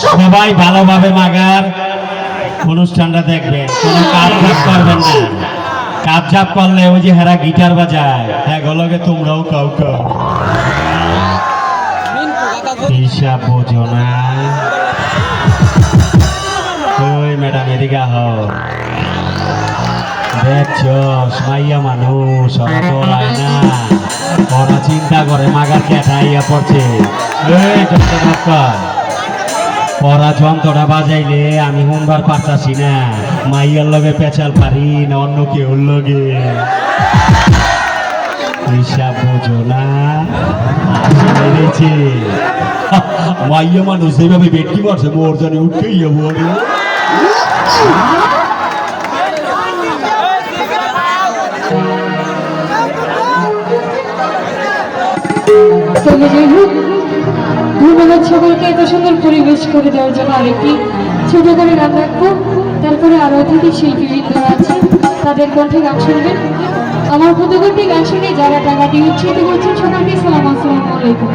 সবাই ভালোভাবে মাগার। অনুষ্ঠানটা দেখবেন কোনো কাজ করবেন না। কাজ ঝাপ করলে ওই যে হেরা গিটার বাজায়। হ্যাঁ গলকে তোমরাও কাউ কাউ বোঝো না। ওই ম্যাডাম, এদিকে আহ। দেখছ, মাইয়া মানুষ ওরা না। ওরা চিন্তা করে, মাগার ক্যাঠাইয়া পড়ছে। এই ডক্টর ওরা যন্ত্রটা বাজাইলে আমি শুনবার পারতাছি না। মাইয়ার লগে পেঁচাল পারি না, অন্য কেউ লগে। হিসাব বোঝো না। মাইয়া মানুষ যেভাবে বেটকি মারছে, মোর জানে উঠতেই যাব রে সকলকে এত সুন্দর পরিবেশ করে দেওয়ার জন্য আরেকটি ছোট করে গান রাখব। তারপরে আরও অতিথি শিল্পীবৃন্দ আছে তাদের কণ্ঠে গান শুনবেন। আমার প্রতিকণ্ঠে গান শুনে যারা টাকা দিয়ে উৎসাহিত করছেন সকলকে সালাম, আসসালামু আলাইকুম।